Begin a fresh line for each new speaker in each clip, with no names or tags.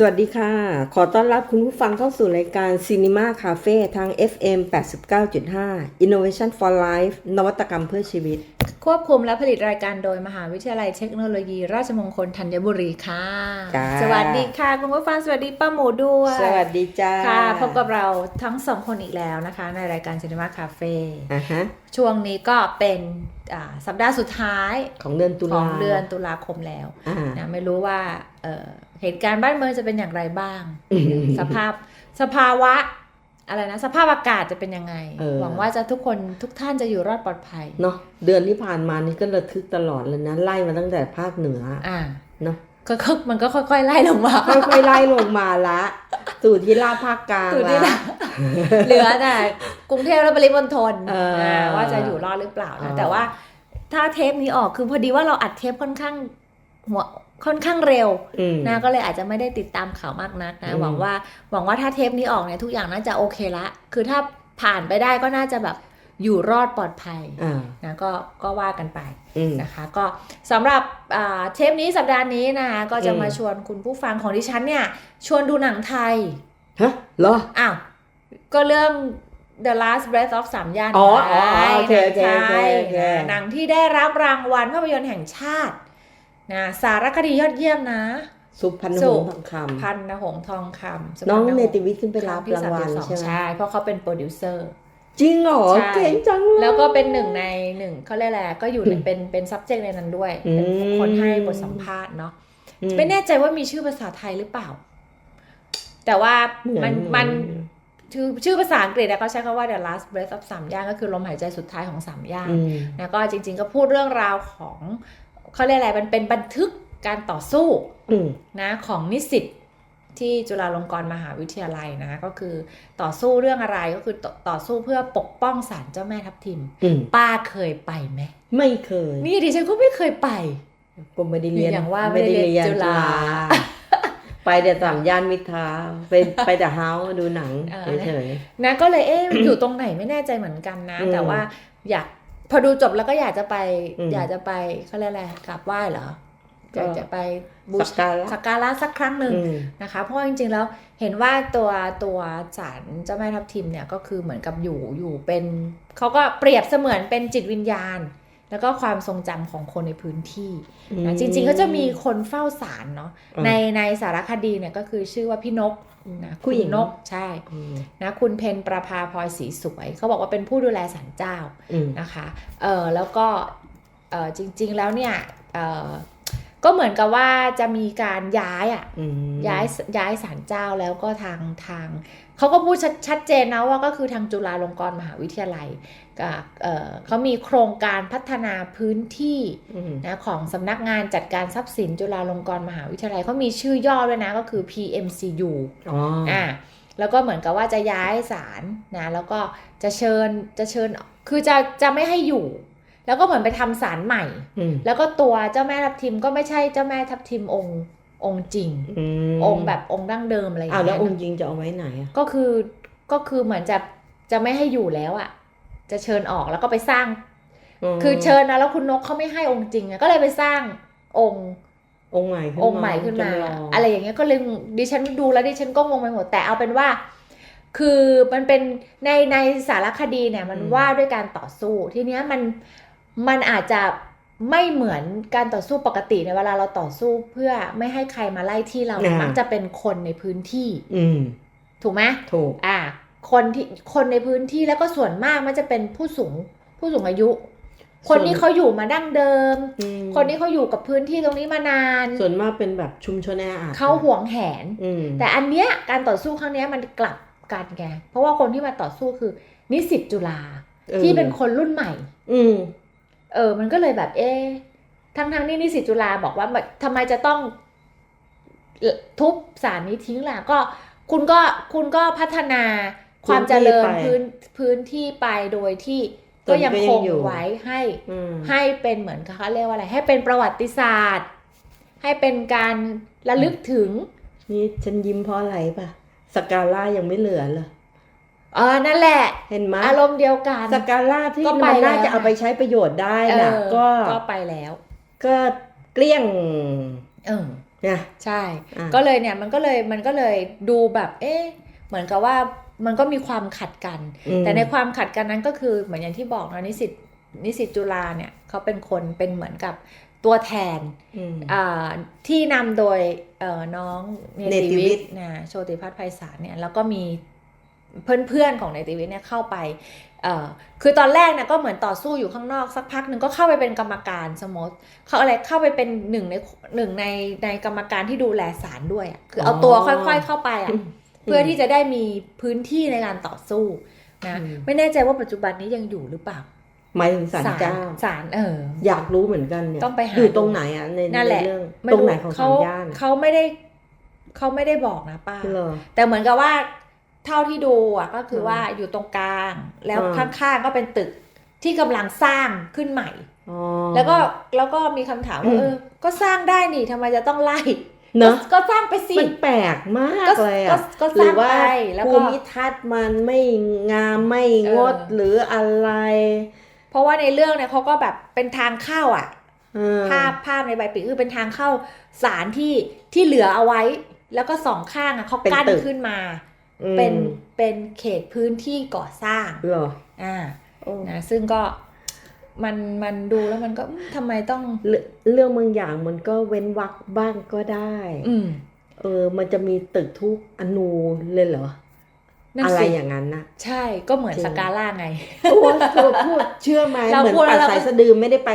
สวัสดีค่ะ ขอต้อนรับคุณผู้ฟังเข้าสู่รายการ Cinema Cafe ทาง FM 89.5 Innovation for Life นวัตกรรมเพื่อชีวิต
ควบคุมและผลิตรายการโดยมหาวิทยาลัยเทคโนโลยี ราชมงคลธัญบุรีค่ะ
จ้า
สวัสดีค่ะคุณผู้ฟัง สวัสดีป้าหมูด้วย
สวัสดีจ้า
ค่ะ พบกับเราทั้งสองคนอีกแล้วนะคะ ในรายการ Cinema Cafe
อ่าฮะ
ช่วงนี้ก็เป็นอ่าสัปดาห์สุดท้าย
ของเดือนตุ
ขอ
ลาง
เดือนตุลาคมแล้ว
อ่า
นะไม่รู้ว่า เอ่อเหตุการณ์บ้านเมืองจะเป็นอย่างไรบ้าง
อืม
สภาพสภาวะ อะไรนะ สภาพอากาศจะเป็นยังไง
เออ
หวังว่าจะทุกคนทุกท่านจะอยู่รอดปลอดภัย
เนาะเดือนที่ผ่านมานี่ก็ระทึกตลอดเลยนะ ไล่มาตั้งแต่ภาคเหนือ
อ่า
เนาะ
ก็ก็มันก็ค่อยๆไล่ลงมา
ค่อยๆไล่ลงมาละสู่ที่ราบภาคกลาง
สู่ที่
ละ
ราบเหลือแต่กรุงเทพและปริมณฑล
เออ
นะว่าจะอยู่รอดหรือเปล่า
เอ
นะ
อ
แต่ว่าถ้าเทปนี้ออกคือพอดีว่าเราอัดเทปค่อนข้างหัว ค่อนข้างเร็ว
อืม
นะก็เลยอาจจะไม่ได้ติดตามข่าวมากนักนะ
อืม
หวังว่าหวังว่าถ้าเทปนี้ออกเนี่ยทุกอย่างน่าจะโอเคละ คือถ้าผ่านไปได้ก็น่าจะแบบอยู่รอดปลอดภัย
อ่า
นะก็ก็ว่ากันไป
อืม
นะคะ ก็สำหรับอ่าเทปนี้สัปดาห์นี้นะคะก็จะ
อืม
มาชวนคุณผู้ฟังของดิฉันเนี่ย ชวนดูหนังไทย
ฮะเหรอ
อ้าวก็เรื่อง The Last Breath of สามย่าน
อ๋อ
ไท
อ๋ออ๋อโอเคโอเค
หนังไทย
โอเคโอเค
หนังที่ได้รับรางวัลภาพยนตร์แห่งชาติ นะสารคดียอดเยี่ยมนะ
สุพรรณห
สุ
งส์ทองคำ
พันนหงส์ทองคำสุ
น้อง
พรรณห
เน
งส์
ติวิทย์ขึ้นไปรับ
ที่
รางวัล
สมสิบสอ
ใช่ไหม
ใช่เพราะเขาเป็นโปรดิวเซอร์
จริงเหรอ
ใช่
เก่งจังเลย
แล้วก็เป็นหนึ่งในหนึ่งเขาเรียกอะไรก็อยู่ในเป็นเป็น subject ในนั้นด้วย เป็น
อืม
คนให้บทสัมภาษณ์เนาะ
อื
ไม่แน่ใจว่ามีชื่อภาษาไทยหรือเปล่า แต่ว่า
เหมือน
มัน
เหมือน
มันชื่อชื่อภาษาอังกฤษอะเขาใช้คำว่า the last breath of สามย่านก็คือลมหายใจสุดท้ายของสามย่าน
อืม
นะก็จริง ๆ ก็พูดเรื่องราวของ เขาเรียกอะไรมันเป็นบันทึกการต่อสู้
อืม
นะของนิสิตที่จุฬาลงกรณ์มหาวิทยาลัยนะ ก็คือต่อสู้เรื่องอะไรก็คือต่อต่อสู้เพื่อปกป้องศาลเจ้าแม่ทับทิม
อืม
ป้าเคยไปไหม
ไม่เคย
นี่ดิฉันก็ไม่เคยไป
ก็ไม่ได้เรียน
อย่างว่าไม่ได้เรียนจุฬา
ไปแต่สามย่านมิตรทาวน์ไปไปแต่เฮาส์ดูหนัง
เออ
เฉย
นะก็เลยเอ๊ะอยู่ตรงไหนไม่แน่ใจเหมือนกันนะ
อืม
แต่ว่าอยาก พอดูจบแล้วก็อยากจะไป
อืม
อยากจะไปเขาเรียกอะไรกราบไหว้เหรอ
ก็
อยากจะไปบู
สักการะ
สักการะสักครั้งหนึ่ง
อืม
นะคะ เพราะว่าจริงๆแล้วเห็นว่าตัวตัวศาลเจ้าแม่ทับทิมเนี่ยก็คือเหมือนกับอยู่อยู่เป็นเขาก็เปรียบเสมือนเป็นจิตวิญญาณ แล้วก็ความทรงจำของคนในพื้นที่นะจริงๆก็จะมีคนเฝ้าศาลเนาะ
อืม
ในในสารคดีเนี่ยก็คือชื่อว่าพี่นกนะ
ผู้หญิง
คุณนกใช่
อืม
นะคุณเพนประภาพลอยสีสวยเขาบอกว่าเป็นผู้ดูแลศาลเจ้า
อืม
นะคะเออแล้วก็เออจริง ๆแล้วเนี่ยเออก็เหมือนกับว่าจะมีการย้ายอะ
อืม
ย้ายย้ายศาลเจ้าแล้วก็ทางทางเขาก็พูดชัดชัดเจนนะว่าก็คือทางจุฬาลงกรณ์มหาวิทยาลัย กับเอ่อเขามีโครงการพัฒนาพื้นที่
อืม
นะของสำนักงานจัดการทรัพย์สินจุฬาลงกรณ์มหาวิทยาลัยเขามีชื่อย่อด้วยนะก็คือ PMCU
อ๋ออ
อ่าแล้วก็เหมือนกับว่าจะย้ายศาลนะแล้วก็จะเชิญจะเชิญคือจะจะไม่ให้อยู่ แล้วก็เหมือนไปทำศาลใหม่
อืม
แล้วก็ตัวเจ้าแม่ทับทิมก็ไม่ใช่เจ้าแม่ทับทิมองค์องค์จริง
อืม
องค์แบบองค์ดั้งเดิมอะไรอย่าง
อ้าว
เงี้
แล้ว
ย
องค์ยิงจะเอาไว้ไหนอะ
ก็คือก็คือเหมือนจะจะไม่ให้อยู่แล้วอะ่ะ จะเชิญออกแล้วก็ไปสร้าง คือเชิญนะแล้วคุณนกเขาไม่ให้องค์จริงอะก็เลยไปสร้างองค์
องค์ใหม่ขึ้น
องค์ใหม่ขึ้นมา
จำลอง
อะไรอย่างเงี้ยก็เลยดิฉันดูแล้วดิฉันก็งงไปหมดแต่เอาเป็นว่า คือมันเป็นในในสารคดีเนี่ย มันว่าด้วยการต่อสู้ทีเนี้ยมันมันอาจจะไม่เหมือนการต่อสู้ปกติในเวลาเราต่อสู้เพื่อไม่ให้ใครมาไล่ที่เรา มักจะเป็นคนในพื้นที่
อืม
ถูกไหม
ถูก
อ่า คนที่คนในพื้นที่แล้วก็ส่วนมากมันจะเป็นผู้สูงผู้สูงอายุ คนที่เขาอยู่มาดั้งเดิม
อืม
คนที่เขาอยู่กับพื้นที่ตรงนี้มานาน
ส่วนมากเป็นแบบชุมชนแออัด
เขาห่วงแหน
อืม
แต่อันเนี้ยการต่อสู้ครั้งเนี้ยมันกลับกันไงเพราะว่าคนที่มาต่อสู้คือ นิสิตจุฬา
ออ
ที่เป็นคนรุ่นใหม่
อืม
เออ มันก็เลยแบบเอ๊ะทั้งทั้งๆที่นิสิตจุฬาบอกว่าแบบทำไมจะต้องทุบสารนี้ทิ้งล่ะก็คุณก็คุณก็พัฒนา ความเจริญ
พื้
พื้
น
น
ที่ไป
พื้นที่ไปโดยที่
ตัว
ก็
นี้
ยัง
ก็ยั
ค
ง
ง
อยู่
ไว้ให้
อืม
ให้เป็นเหมือนเขาเรียกว่าอะไร ให้เป็นประวัติศาสตร์ ให้เป็นการระลึกถึง
นี่ฉันยิ้มเพราะอะไรป่ะสกาล่ายังไม่เหลือเลย
เออนั่นแหละ
เห็นไหม
อารมณ์เดียวกัน
สกาล่าที่
ก็ไป
มันน่า
แล้ว
จะเอาไปใช้ประโยชน์ได้
เอ
นะ
อ
ก็
ก็ไปแล้ว
ก็เกลี้ยง
เออ
นะ
ใช่
อะ
ก็เลยเนี่ยมันก็เลยมันก็เลยดูแบบ เอ๊ะ เหมือนกับว่า มันก็มีความขัดกัน
อืม
แต่ในความขัดกันนั้นก็คือเหมือนอย่างที่บอกนะนิสิตนิสิตจุฬาเนี่ยเขาเป็นคนเป็นเหมือนกับตัวแทน
อืม
อ่าที่นำโดยเอ่อน้องเน
เนติ
ติ
วิ
วิ
ท
ท
ย์
ย์นะโชติพัฒน์ไพศาลเนี่ยแล้วก็มีเพื่อนๆของเนติวิทย์เนี่ยเข้าไปเอ่อคือตอนแรกเนี่ยก็เหมือนต่อสู้อยู่ข้างนอกสักพักหนึ่งก็เข้าไปเป็นกรรมการสมมติเขาอะไรเข้าไปเป็นหนึ่งในหนึ่งในในกรรมการที่ดูแลศาลด้วยอะคือเอาตัวค่อย ๆเข้าไปอะเพื่อที่จะได้มีพื้นที่ในการต่อสู้นะ
อืม
ไม่แน่ใจว่าปัจจุบันนี้ยังอยู่หรือเปล่า
หมายถึงสารเจ้า
ศาลเออ
อยากรู้เหมือนกันเนี่ย
ต้องไปหา
อยู่ตรงไหนอะใน
นั่นแหละ
ในเรื่อง
ไม่
ตรงไหนของ
เขา
สามย่าน
เขาไม่ได้เขาไม่ได้บอกนะป้า
เหรอ
แต่เหมือนกับว่าเท่าที่ดูอะก็คืออ
ม
ว่าอยู่ตรงกลาง แล้ว
อ่า
ข้างๆก็เป็นตึกที่กำลังสร้างขึ้นใหม่
อ๋อ
แล้วก็แล้วก็มีคำถามว่า
อืม
เออ ก็สร้างได้นี่ทำไมจะต้องไล่
เนอะ
ก็ก็สร้างไปสิ
มันแปลกมาก
ก็
เลย
ก็
อะ
ก็
ห
ส
รื
ร้าง
อว่า
ไปแล้ว
ภู
ก็
มิทัศน์มันไม่งามไม่งด
เออ
หรืออะไร
เพราะว่าในเรื่องเนี่ยเขาก็แบบเป็นทางเข้าอะ
เออ
ภาพภาพในใบปิดคือเป็นทางเข้าสารที่ที่เหลือเอาไว้ แล้วก็สองข้างอะเขากั้นขึ้นมา
อืม
เป็นเป็นเขตพื้นที่ก่อสร้าง
เหรอ
อ่า
โอ้
นะซึ่งก็ มันมันดูแล้วมันก็อืมทำไมต้อง
เรื่องเรื่องบางอย่างมันก็เว้นวรรคบ้างก็ได้
อืม
เออ มันจะมีตึกทุกอนูเลยเหรอ
นั่น
อะไร
สิ
อย่างนั้นนะ
ใช่ก็เหมือน
จริง
สกาล่าไง
โอ้เธอพูดเชื่อไหม
เรา
เหมือน
พูดแล้
ปั
ว
ด
เราก็
สายสะดือไม่ได้ไป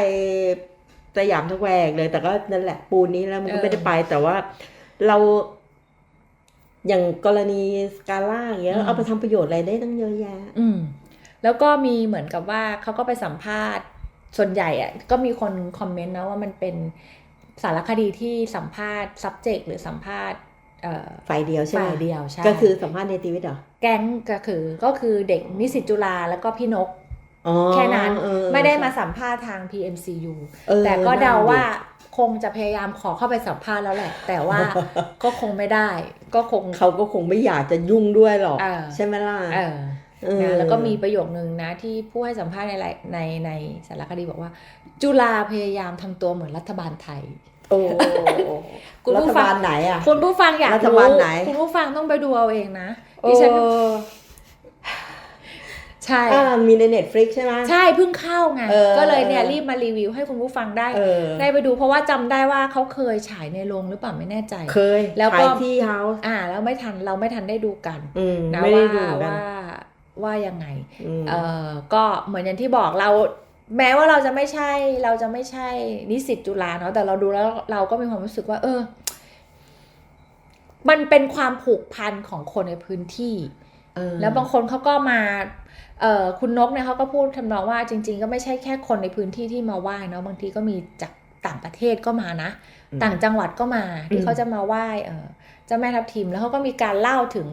สยามทแวกเลยแต่ก็นั่นแหละ ปูนนี้แล้วมันก็
เออ
ไม่ได้ไปแต่ว่าเราอย่างกรณีสกาล่าอย่างเงี้ย
อืม
เอาไปทำประโยชน์อะไรได้ตั้งเยอะแยะ
อืมแล้วก็มีเหมือนกับว่าเขาก็ไปสัมภาษณ์ ส่วนใหญ่อะก็มีคนคอมเมนต์นะว่ามันเป็นสารคดีที่สัมภาษณ์ subject หรือสัมภาษณ์เอ่อ
ฝ่ายเดียวใช่ไหม
ฝ่ายเดียวใช่
ก็คือสัมภาษณ์ในทีวีเหรอ
แก๊งก็คือก็คือเด็กนิสิตจุฬาแล้วก็พี่นก
อ๋อ
แค่นั้น
เออ
ไม่ได้มาสัมภาษณ์ทาง PMCU
เออ
แต่ก็เดา
นั่นดิ
ว่าคงจะพยายามขอเข้าไปสัมภาษณ์แล้วแหละ แต่ว่าก็คงไม่ได้ ก็คง
เขาก็คงไม่อยากจะยุ่งด้วยหรอก
อ่า
ใช่ไหมล่ะ
เออ
เออ
นะแล้วก็มีประโยคนึงนะที่ผู้ให้สัมภาษณ์ในรายในในสารคดีบอกว่า จุฬาพยายามทำตัวเหมือนรัฐบาลไทย
โอ้
คุณ
รั
ผู้
ฐ
ฟัง
บาลไหนอะ
คุณผู้ฟังอยาก
รัฐบาลไหน
คุณผู้ฟังต้องไปดูเอาเองนะดิฉัน
เออ
ใช่
อ่ามีในเน็ตฟลิกใช่ไหม
ใช่เพิ่งเข้าไง
เออ
ก็เลยเนี่ย
เออ
รีบมารีวิวให้คุณผู้ฟังได้
เออ
ได้ไปดูเพราะว่าจำได้ว่าเขาเคยฉายในโรงหรือเปล่าไม่แน่ใจ
เคย
แล้วก็
ขายที่เฮาส์
อ่า แล้วไม่ทันเราไม่ทันได้ดูกัน
อืม
นะ
ไม่ได้
ว่า
ดูเหมือนกัน
ว่า ว่ายังไง
อืม
เออก็เหมือนอย่างที่บอกเราแม้ว่าเราจะไม่ใช่เราจะไม่ใช่นิสิตจุฬาเนาะแต่เราดูแล้วเราก็มีความรู้สึกว่า เออ มันเป็นความผูกพันของคนในพื้นที่
เออ
แล้วบางคนเขาก็มาเอ่อคุณนกเนี่ยเขาก็พูดทำนองว่าจริง ๆ ก็ไม่ใช่แค่คนในพื้นที่ที่มาไหว้เนาะบางทีก็มีจากต่างประเทศก็มานะ
อืม
ต่างจังหวัดก็มาที่
อืม
เขาจะมาไหว้เอ่อเจ้าแม่ทับทิมแล้วเขาก็มีการเล่าถึง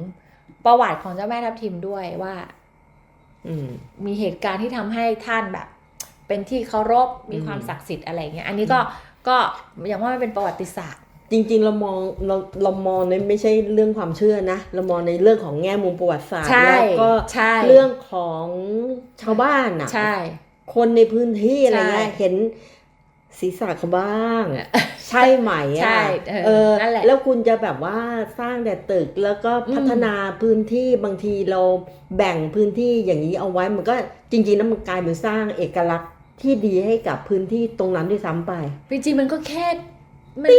ประวัติของเจ้าแม่ทับทิมด้วยว่า
อื ม
มีเหตุการณ์ที่ทำให้ท่านแบบ เป็นที่เคารพมีความ
อืม
ศักดิ์สิทธิ์อะไรเงี้ยอันนี้ก็ก็อย่างว่ามันเป็นประวัติศาสตร์
จริง ๆ เรามองเราเรามองในไม่ใช่เรื่องความเชื่อนะ เรามองในเรื่องของแง่มุมประวัติศาสตร์
ใช่
แล้วก็
ใช่
เรื่องของชาวบ้านอะ
ใช่
คนในพื้นที่อะไรเงี้ย
ใช่
เห็น ศีรษะเขาบ้างใช่ไหม
ใช่
อะ
เออ
เออ
นั่นแหละ
แล้วคุณจะแบบว่าสร้างแต่ตึกแล้วก็พัฒนาพื้นที่บางทีเราแบ่งพื้นที่อย่างนี้เอาไว้มันก็จริงๆแล้วมันกลายเป็นสร้างเอกลักษณ์ที่ดีให้กับพื้นที่ตรงนั้นด้วยซ้ำไป
จริงๆมันก็แค่มัน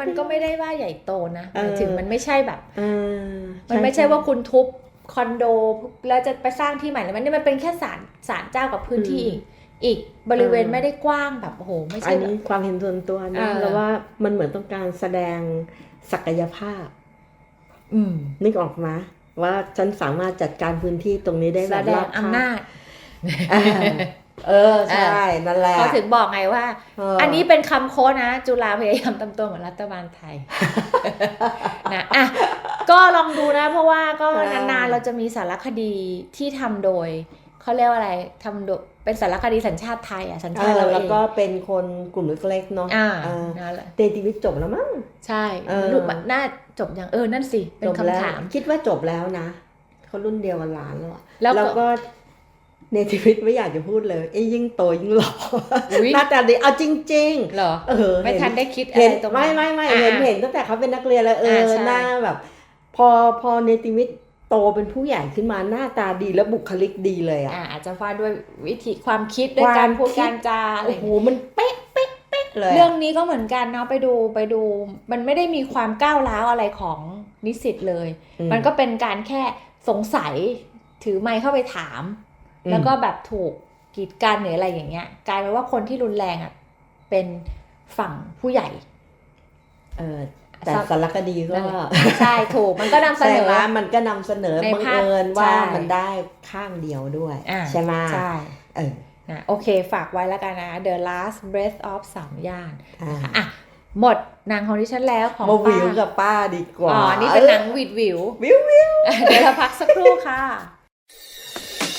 มันก็ไม่ได้ว่าใหญ่โตนะหมายถึง
เออ
มันไม่ใช่แบบ
อ่า
มันไม่ใช่ว่าคุณทุบคอนโดแล้วจะไปสร้างที่ใหม่แล้วมันนี่มันเป็นแค่ศาลศาลเจ้ากับพื้นที่อีก อีกบริเวณไม่ได้กว้างแบบโอ้โหไม่
อั
ใช่
น
แบ
นี้
บ
ความเห็นส่วนตัว
เอ
นะ
อ
แล้วว่ามันเหมือนต้องการแสดงศักยภาพ
อืม
นึกออกมาว่าฉันสามารถจัดการพื้นที่ตรงนี้ได้
แส
แบบ
ด
รงอบคอบ
อำนาจ
เออเออใช่นั่นแหละ
เขาถึงบอกไงว่า
เอั
นนี้เป็นคำโค้ดนะ จุฬาพยายามทำตัวเหมือนรัฐบาลไทยนะอะก็ลองดูนะ เพราะว่าก็
อ่าน
นานๆเราจะมีสารคดีที่ทำโดยเขาเรียกว่าอะไรทำโดย เป็นสารคดีสัญชาติไทยอะสัญ
เอ
ชาติ
อ
เราเอ
แล้ว
ง
ก็เป็นคนกลุ่มเล็กๆเนาะ
อ่า
เออ
นั่นแหละ
เตทีวิทจบแล้วมั้ง
ใช่
เออ
รูปแบบน่าจบยังเออนั่นสิเป็น
จบแล้ว
คำถาม
คิดว่าจบแล้วนะเขารุ่นเดียวกันหลานแล้วอะ
แล้วก็
แล้วก็เนทีวิทไม่อยากจะพูดเลยไอ้ยิ่งโตยิ่งหล่ออยหน้าตาดีเอาจริงๆ
เหรอ
เออ
ไม่
เห็
ทันได้คิดอะ
เห็น
ไรตรง
ไม่
นั้น
ไม่ไม่
อะ
เห็นเห็นตั้งแต่เขาเป็นนักเรียนแล้วเออ
อ่าใช่
หน้าแบบ พอพอเนติวิทย์ โตเป็นผู้ใหญ่ขึ้นมาหน้าตาดีแล้วบุคลิกดีเลยอะ
อ่าอาจจะว่าด้วยวิธีความคิดด้วย
ความ
การพูด
คิด
การจาอะไร
โอ้โหมันเป๊ะเป๊ะเป๊ะเลยะ
เรื่องนี้ก็เหมือนกันเนาะไปดูไปดู มันไม่ได้มีความก้าวร้าวอะไรของนิสิตเลย
อื
มันก็เป็นการแค่สงสัยถือไมค์เข้าไปถาม
อืม
แล้วก็แบบถูกกีดกันหรืออะไรอย่างเงี้ย กลายเป็นว่าคนที่รุนแรงอะเป็นฝั่งผู้ใหญ่
เออ แต่สารคดีก็
นั่นแหละใช่ถูกมันก็นำเส
ใช่
นอ
ไหมมันก็นำเสนอ
ใน
บัง
ภาพ
เอิญว่า
ใช่
มันได้ข้างเดียวด้วย
อ่า
ใช่ไหม
ใช่
เออ
นะโอเคฝากไว้แล้วกันนะ The Last Breath of สามย่าน
อ่า
อะหมดหนังของดิฉันแล้วของ
มาวิว
ป้า
กับป้าดีกว่า
อ๋อนี่เป็นหนังวิดวิว
วิววิว
เดี๋ยวเราพักสักครู่ค่ะ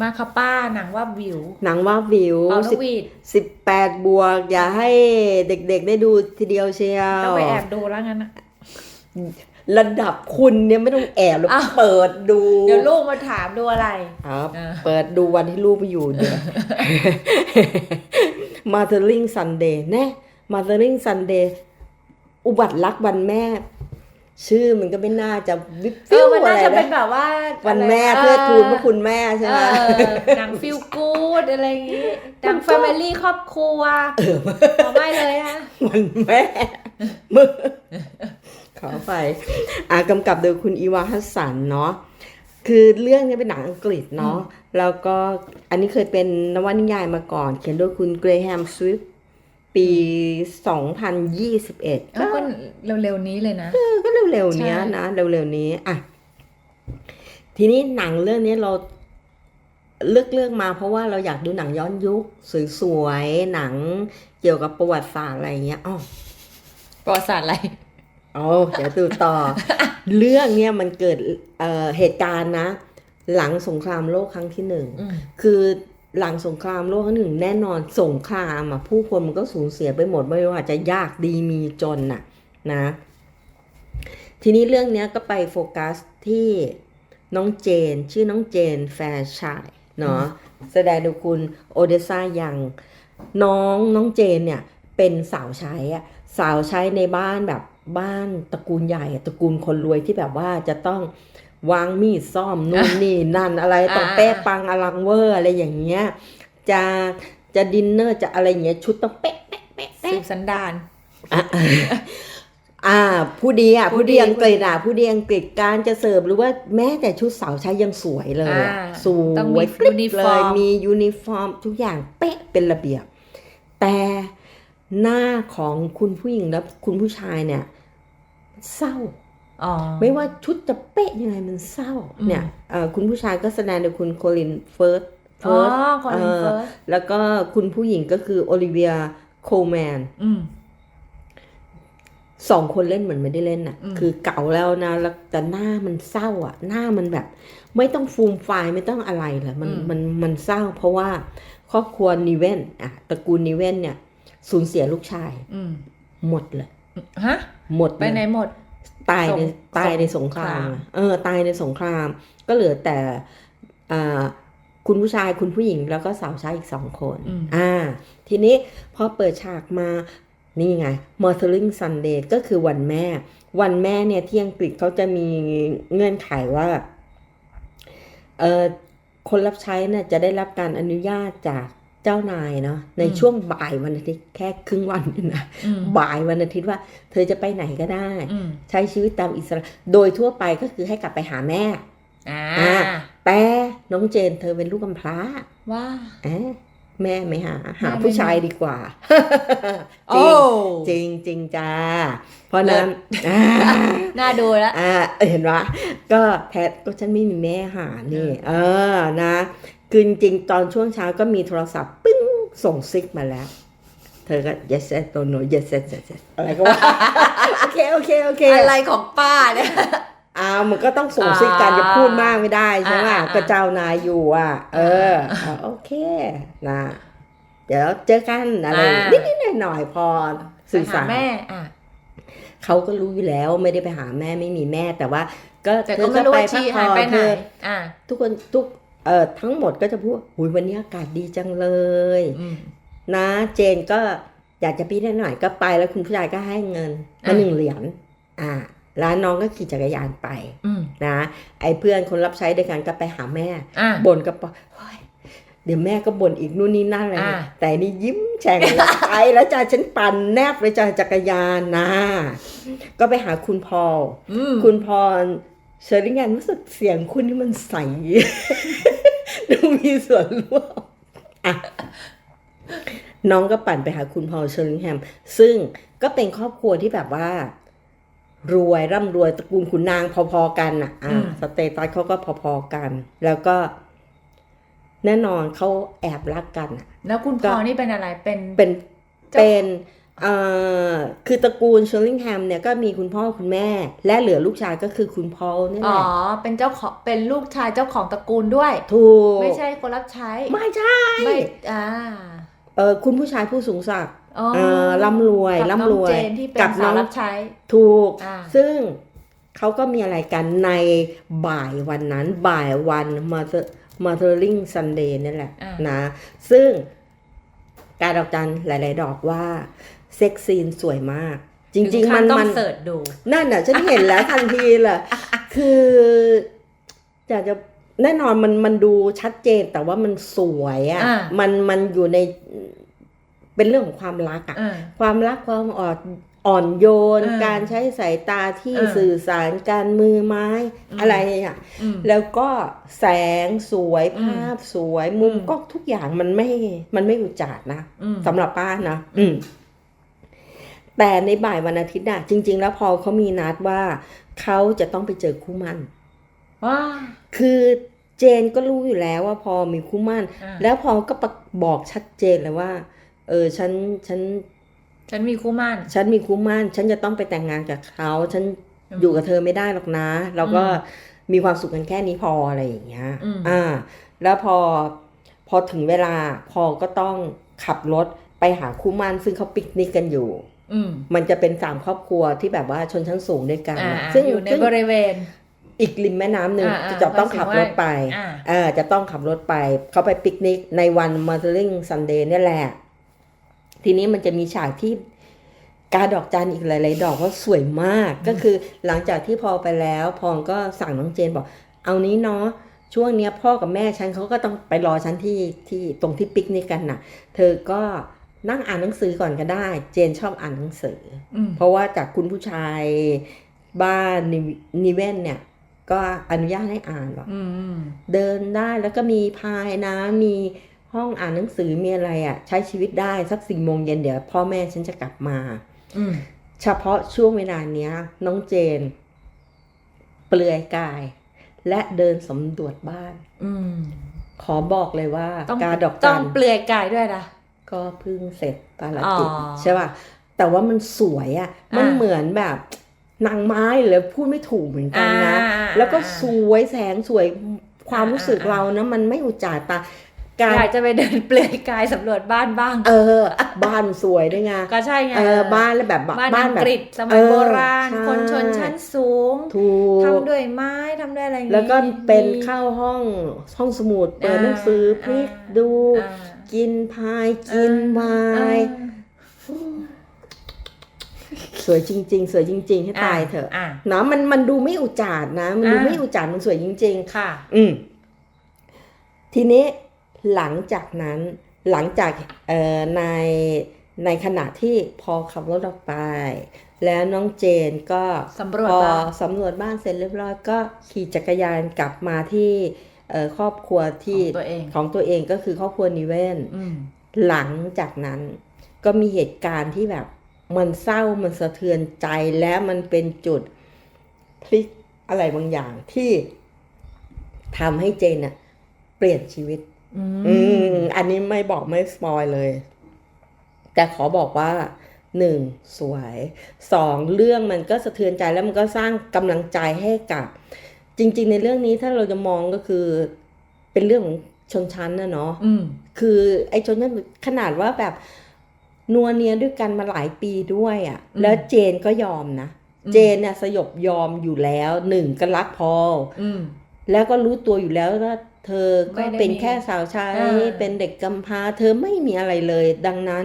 มาค่ะป้าหนังว่าวิว
หนังว่าวิว
เอาน
สิ
ก
บ
หวีด
สิบแปดบวก อย่าให้เด็กๆได้ดูทีเดียวเชียว
ต้องไปแอบดูแล้วงั้นนะ
ระดับคุณเนี่ยไม่ต้องแอบหรอก
อ้าว
เปิดดู
เดี๋ยวลูกมาถามดูอะไร
ครับ
เออ
เปิดดูวันที่ลูกไปอยู่เดี๋ยว Mothering Sunday แน่ Mothering Sunday อุบัติรักวันแม่ ชื่อมันก็ไม่น่าจะวิบ
เอ
ฟิ
อ
ว
มัน
อะ
น่า
ไร
จะเป็น
นะ
แบบว่า
วันแม่ะ
ไร
เพื่อทูลพระคุณแม่ใช่ไหม
เออหนังฟิลกูดอะไรอย่างงี้หนังแฟมิลี่ครอบครัวเอาไม่เลยนะ
วันแม่มึงขอไปอ่ากำกับโดยคุณอีวาฮัสสันเนาะคือเรื่องนี้เป็นหนังอังกฤษเนาะแล้วก็อันนี้เคยเป็นนวนิยายมาก่อน เขียนโดยคุณเกรแฮมสวิฟ ปี 2021
แล้วก็เร็วๆนี้เลยนะ
ก็เร็วๆเนี้ย
ใช่
นะเร็วๆนี้อะทีนี้หนังเรื่องนี้เราเลือกเลือกมาเพราะว่าเราอยากดูหนังย้อนยุค สวยๆหนังเกี่ยวกับประวัติศาสตร์อะไรอย่างเงี้ยอ๋อ
ประวัติศาสตร์อะไร
เอาเดี๋ยวดูต่อ เรื่องเนี้ยมันเกิดเอ่อเหตุการณ์นะ หลังสงครามโลกครั้งที่หนึ่ง
อืม
คือ หลังสงครามโลกครั้งที่หนึ่งแน่นอนสงครามอะผู้คนมันก็สูญเสียไปหมดไม่ว่าจะยากดีมีจนน่ะนะ ทีนี้เรื่องเนี้ยก็ไปโฟกัสที่น้องเจน ชื่อน้องเจนแฟร์ชายเนาะแสดงโดยคุณโอเดซ่ายังน้องน้องเจนเนี่ยเป็นสาวใช้อะสาวใช้ในบ้านแบบบ้านตระกูลใหญ่อะตระกูลคนรวยที่แบบว่าจะต้อง วางมีดซ่อมนู่นนี่นั่นอะไรต้อง
อ่า
เป๊ะปังอลังเวอร์อะไรอย่างเงี้ยจะจะดินเนอร์จะอะไรอย่างเงี้ยชุดต้องเป๊ะเป๊ะเป๊ะ
สื
เป๊ะ
บสันดาน
อะอ่า ผู้ดีอะ
ผู้
ผู้
ดี
ดีอังกฤษอะผู้ดีอังกฤษการจะเสิร์ฟหรือว่าแม้แต่ชุดสาวใช้ยังสวยเลยอะ
อ่า
ส
ต้อง
ว
มี
ยกริบ
ยูนิฟ
เล
อร์
ย
ม
มียูนิฟอร์ม ทุกอย่างเป๊ะเป็นระเบียบ แต่หน้าของคุณผู้หญิงและคุณผู้ชายเนี่ย เศร้า
อ๋อ
ไม่ว่าชุดจะเป๊ะยังไงมันเศร้า
อืม
เนี่ยเอ่อคุณผู้ชายก็แสดงโดยคุณโคลินเฟิร์ส
อ๋อ
เฟิร์ส
คอนเฟิร์ส
แล้วก็คุณผู้หญิงก็คือโอลิเวียโคลแมน
อืม
สองคนเล่นเหมือนไม่ได้เล่นอะ
อืม
คือเก่าแล้วนะแล้วแต่หน้ามันเศร้าอะ หน้ามันแบบ ไม่ต้องฟูมไฟายไม่ต้องอะไรเลยมันมันมันเศร้า เพราะว่าครอบครัวนิเวนอะตระกูลนิเวนเนี่ย สูญเสียลูกชาย
อืม
หมดเลย
ฮะ
หมด
ไป
เลย
ไหนหมด
ตายใน
สง
ตายในสงคราม
สงคราม
อะเออ ตายในสงคราม ก็เหลือแต่อ่าคุณผู้ชายคุณผู้หญิงแล้วก็สาวใช้อีกสองคน
อืม
อ่า ทีนี้พอเปิดฉากมานี่ไง Mothering Sunday ก็คือวันแม่ วันแม่เนี่ยที่อังกฤษเขาจะมีเงื่อนไขว่าเออคนรับใช้เนี่ยจะได้รับการอนุญาตจาก เจ้านายเนาะใน
อืม
ช่วงบ่ายวันอาทิตย์แค่ครึ่งวันนี่นะ
อืม
บ่ายวันอาทิตย์ว่า เธอจะไปไหนก็ได้
อืม
ใช้ชีวิตตามอิสระโดยทั่วไปก็คือให้กลับไปหาแม่
อ่า
อ่าแต่น้องเจนเธอเป็นลูกกำพร้า
ว่า
เอ๊ะแม่ไม่หา หา
แม่ไม่
ผู้ชายดีกว่า
โอ้
จริงจริงจริงจ้า เพราะนั้นอ่า
น่าดูแล้ว
อ่าเห็นว่าก็แท้ก็ฉันไม่มีแม่หานี่ เออนะ คือจริงๆตอนช่วงเช้าก็มีโทรศัพท์ปึ้งส่งซิกมาแล้ว เธอก็ yes yes no no yes yes yes yes อะไรก็ว่าโอเคโอเคโอเค
อะไรของป้าเนี่ย
อ้าวมันก็ต้องส่งซิกกัน
อ่า
จะพูดมากไม่ได้ใช่ไหม
อ่า
ก็เจ้านายอยู่อะ เอออ่าโอเคนะเดี๋ยวเจอกันอะไรนิดๆหน่อยๆพอสื่อสาร
ไปหแม่อะ
เขาก็รู้อยู่แล้วไม่ได้ไปหาแม่ไม่มีแม่แต่ว่า ก็
แต่
เธ
ก็
อ
ไม่
ก็
รู้
ไป
ว่า
พั
ชี
กผ่
หาย
อน
ไปไหน
เธอ
อะ
ทุกคนทุก เอ่อทั้งหมดก็จะพูดหุยวันนี้อากาศดีจังเลย
อืม
นะเจนก็อยากจะพี่ได้หน่อยก็ไปแล้วคุณผู้ชายก็ให้เงินมา
อะ
หนึ่งเหรียญอ่าแล้วน้องก็ขี่จักรยานไป
อืม
นะ ไอ้เพื่อนคนรับใช้ด้วยกันก็ไปหาแม่
อะ
บ่นก็บอกเฮ้ยเดี๋ยวแม่ก็บ่นอีกนู่นนี่นั่นอะไร
อ่า
แต่นี่ยิ้มแฉ่งเลยไปแล้วจ้าฉันปั่นแนบเลยจ้าจักรยานนะ ก็ไปหาคุณพอล
อืม
คุณพร เชอรี่งานรู้สึกเสียงคุณนี่มันใส ดูมีส่วนร่วมอะน้องก็ปั่นไปหาคุณพอลเชอริงแฮม ซึ่งก็เป็นครอบครัวที่แบบว่า รวยร่ำรวยตระกูลขุนนางพอๆกันอะ อ่า สเตตัสเขาก็พอๆกัน แล้วก็ แน่นอนเขาแอบรักกันอะ
แล้วคุณพอนี่เป็นอะไรเป็น
เป็น
เจ้า
เป็นเอ่อ คือตระกูลเชอริงแฮมเนี่ยก็มีคุณพ่อคุณแม่ และเหลือลูกชายก็คือคุณพอลนี่แห
อ๋อ
ละ
เป็นเจ้าของ เป็นลูกชายเจ้าของตระกูลด้วย
ถูก
ไม่ใช่คนรับใช้
ไม่ใช่
ไม่อ่า
เออคุณผู้ชายผู้สูงศักดิ์
อ๋อ
เออร่ำรวย
กับน้อง
ร่ำรวย
เจนที่เป็น
กับน้
สา
อง
วรับใช้
ถูก
อ่า
ซึ่งเขาก็มีอะไรกันในบ่ายวันนั้น บ่ายวันมาเมาเธอริงซันเดย์นี่แหละ
อ่าน
นะ ซึ่งการดอกจันหลาย ๆ ดอกว่า เซ็กซีนสวยมาก จริง
ถึ
ๆ
ขั้
มัน
ต้อ
มั
ง
น
เสิร์ชดู
นั่นน่ะฉันเห็นแล้วทันทีเลยคืออยากจะแน่นอนมันมันดูชัดเจนแต่ว่ามันสวยอะ่ะ
อ่า
มันมันอยู่ในเป็นเรื่องของความรักอะ่ะ
อ่า
ความรักความอ่อนอ่อนโยน
อ่า
การใช้สายตาที่
อ่า
สื่อสารการมือไม้
อืม
อะไรอะ
อืม
แล้วก็แสงสวย
อืม
ภาพสวยมุม
อืม
ก็ทุกอย่างมันไม่มันไม่อุจจาดนะ
อืม
สำหรับป้านะ อืม แต่ในบ่ายวันอาทิตย์น่ะจริง ๆ แล้วพอเขามีนัดว่าเขาจะต้องไปเจอคู่หมั่น
ว้า
คือเจนก็รู้อยู่แล้วว่าพอมีคู่หมั่น
อ่า
แล้วพอก็ประบอกชัดเจนเลยว่า เออฉันฉัน
ฉันมีคู่หมั่น
ฉันมีคู่หมั่น ฉันจะต้องไปแต่งงานกับเขาฉัน
อืม
อยู่กับเธอไม่ได้หรอกนะ เราก็
อืม
มีความสุขกันแค่นี้พออะไรอย่างเงี้ย
อืม
อ่า แล้วพอพอถึงเวลาพอก็ต้องขับรถไปหาคู่หมั่นซึ่งเขาปิกนิกกันอยู่
อื ม
มันจะเป็นสามครอบครัวที่แบบว่าชนชั้นสูงด้วยกัน
อ่า
น่ะซึ่ง
อยู่ใน
ซึ่ง
บริเวณ
อีกริมแม่น้ำหนึ่ง
อ่าอ่า
จะต้องขับรถไป
อ่า
เออจะต้องขับรถไป เขาไปปิกนิกในวันมาร์ลิงซันเดย์เนี่ยแหละ ทีนี้มันจะมีฉากที่กาดอกจันอีกหลาย ๆ ดอกว่าสวยมาก ก็คือหลังจากที่พอไปแล้วพองก็สั่งน้องเจนบอก เอานี้เนาะช่วงเนี้ยพ่อกับแม่ฉันเขาก็ต้องไปรอฉันที่ที่ตรงที่ปิกนิกกันน่ะ เธอก็ นั่งอ่านหนังสือก่อนก็ได้ เจนชอบอ่านหนังสือ
อืม
เพราะว่าจากคุณผู้ชายบ้านนินิเว่นเนี่ย ก็อนุญาตให้อ่านหรอก
อืมอืม
เดินได้แล้วก็มีพายน้ำมีห้องอ่านหนังสือมีอะไรอะ่ะ ใช้ชีวิตได้สักสี่โมงเย็นเดี๋ยวพ่อแม่ฉันจะกลับมา
อืม
เฉพาะช่วงเวลาเนี้ย น้องเจน เปลือยกาย และเดินสำรวจบ้าน
อืม
ขอบอกเลยว่า
ต้อง
กาดอก
ต้
จั
อง
น
เปลือยกายด้วยนะ
ก็เพิ่งเสร็จภารกิจ
อ๋อ
ใช่ป่ะแต่ว่ามันสวยอะ่ะมัน
อ่า
เหมือนแบบนางไม้เลยพูดไม่ถูกเหมือนกันนะ
อ่า
แล้วก็สวยแสงสวยความรู้สึก
อ่า
เรานะมันไม่อุจจาตาการ
อยากจะไปเดินเปลือยกายสำรวจบ้านบ้าง
เออบ้านสวยด้วยไง
ก็ใช่ไง
เออบ้านแล้วแบบ
บ้าน
บ้าน
อัง
แบบ
กฤษสมั
เอยอ
โบราณ
ใช่
คนชนชั้นสูง
ถูก
ทำด้วยไม้ทำด้วยอะไรอย่างงี้
แล้วก็เป็น
มี
เข้าห้องห้องสมุดเปิด
อ่า
หนังสือพลิก
อ่า
ดู
อ่า
กินพายกินไวน์
อ่า
สวยจริง ๆ สวยจริง ๆ ให้ตายเถอะ
อ่า
นะมันมันดูไม่อุจจาดนะ มันดู
อ่า
ไม่อุจจาดมันสวยจริง ๆ
ค่ะ
อืมทีนี้หลังจากนั้นหลังจากเอ่อในในขณะที่พอขับรถออกไป แล้วน้องเจนก็
สำรวจ
พอ
บ้าน
สำรวจบ้านเสร็จเรียบร้อยก็ขี่จักรยานกลับมาที่เอ่อ ครอบครัวที่
ของตัวเอง
ของตัวเองก็คือครอบครัวนิเวน
อืม
หลังจากนั้นก็มีเหตุการณ์ที่แบบมันเศร้ามันสะเทือนใจและมันเป็นจุดพลิกอะไรบางอย่างที่ทำให้เจนอะเปลี่ยนชีวิต
อืม
อืมอันนี้ไม่บอกไม่สปอยเลย แต่ขอบอกว่าหนึ่งสวยสองเรื่องมันก็สะเทือนใจแล้วมันก็สร้างกำลังใจให้กับ จริง ๆ ในเรื่องนี้ถ้าเราจะมองก็คือ เป็นเรื่องของชนชั้นนะเนาะ
อืม
คือไอ้ชนชั้นขนาดว่าแบบนัวเนียด้วยกันมาหลายปีด้วยอะ่ะ
อืม
แล้วเจนก็ยอมนะ
อืม
เจนเนี่ยสยบยอมอยู่แล้วหนึ่งก็รักพอล
อืม
แล้วก็รู้ตัวอยู่แล้วว่าเธอ
ไม่
ก็
ได้
เป็น
มี
แค่สาวใช้
อ่า
เป็นเด็กกำพร้า เธอไม่มีอะไรเลย ดังนั้น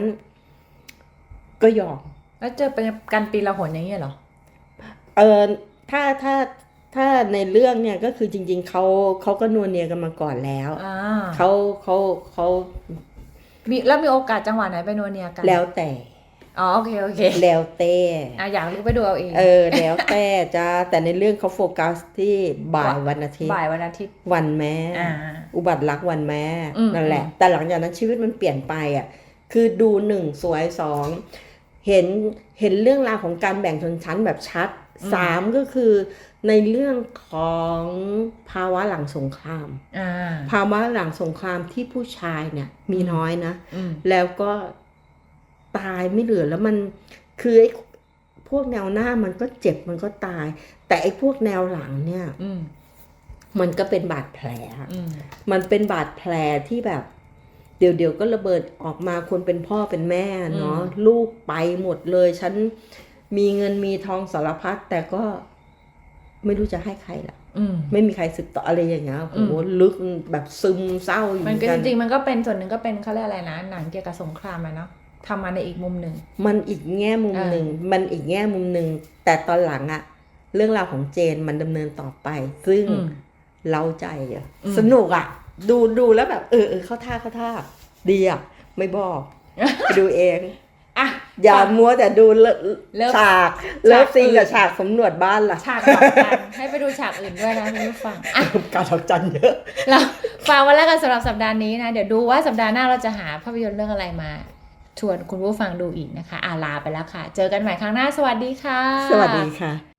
ก็ยอม
แล้วเจอเป็นกันปีละหนอย่างเงี้ยเหรอ
เออถ้าถ้า ถ้าในเรื่องเนี่ยก็คือจริง ๆเขาเขาก็นัวเนียกันมาก่อนแล้ว
อ่า
เขาเขาเขา
มีแล้วมีโอกาสจังหวะไหนไปนัวเนียกัน
แล้วแต่
อ๋อโอเคโอเค
แล้วแต่
อะอยากรู้ไปดูเอาเอง
เออแล้วแต่จ้าแต่ในเรื่องเขาโฟกัสที่บ่ายวันอาทิตย์
บ่ายวันอาทิตย์
วันแม่
อ่า
อุบัติรักวันแม่
อืม
นั่นแหละ
อืม
แต่หลังจากนั้นชีวิตมันเปลี่ยนไปอะคือดูหนึ่งสวยสองเห็นเห็นเรื่องราวของการแบ่งชนชั้นแบบชัด สามก็คือในเรื่องของภาวะหลังสงคราม
อ่า
ภาวะหลังสงครามที่ผู้ชายเนี่ยมีน้อยนะ
อืม
แล้วก็ตายไม่เหลือแล้วมันคือไอ้พวกแนวหน้ามันก็เจ็บมันก็ตาย แต่ไอ้พวกแนวหลังเนี่ย
อืม
มันก็เป็นบาดแผลอะ
อืม
มันเป็นบาดแผลที่แบบ เดี๋ยวเดี๋ยวๆก็ระเบิดออกมาคนเป็นพ่อเป็นแม่เนาะลูกไปหมดเลยฉัน มีเงินมีทองสารพัดแต่ก็ไม่รู้จะให้ใครละ
อืม
ไม่มีใครสึกต่ออะไรอย่างเงี้ยโอ้โห
อืม
ลึกแบบซึมเศร้าอยู่
มันก็
กั
จ
น
ริงๆมันก็เป็นส่วนหนึ่งก็เป็นเขาเรียกอะไรนะหนังเกี่ยวกับสงครามอะเนาะทำมาในอีกมุมหนึ่ง
มันอีกแง่มุม
อ่า
หนึ่งมันอีกแง่มุมหนึ่งแต่ตอนหลังอะเรื่องราวของเจนมันดำเนินต่อไป ซึ่ง
อืม
เล้าใจอะ
อืม
สนุกอะดูดูแล้วแบบเออเออเข้าท่าเข้าท่าดีอะไม่บอกไปดูเอง
อะ
อย่ามัวแต่ดูเลิฟ
เลิฟ
ฉากเลิฟซีน
อื่น
กับฉากสำรวจบ้านล่ะ
ฉากดอกจันให้ไปดูฉากอื่นด้วยนะคุณผู้ฟังอะ
การดอกจันเยอะ
เราฝากไว้แล้วกันสำหรับสัปดาห์นี้นะ เดี๋ยวดูว่าสัปดาห์หน้าเราจะหาภาพยนตร์เรื่องอะไรมาชวนคุณผู้ฟังดูอีกนะคะอาลาไปแล้วค่ะ เจอกันใหม่ครั้งหน้า สวัสดีค่ะ
สวัสดีค่ะ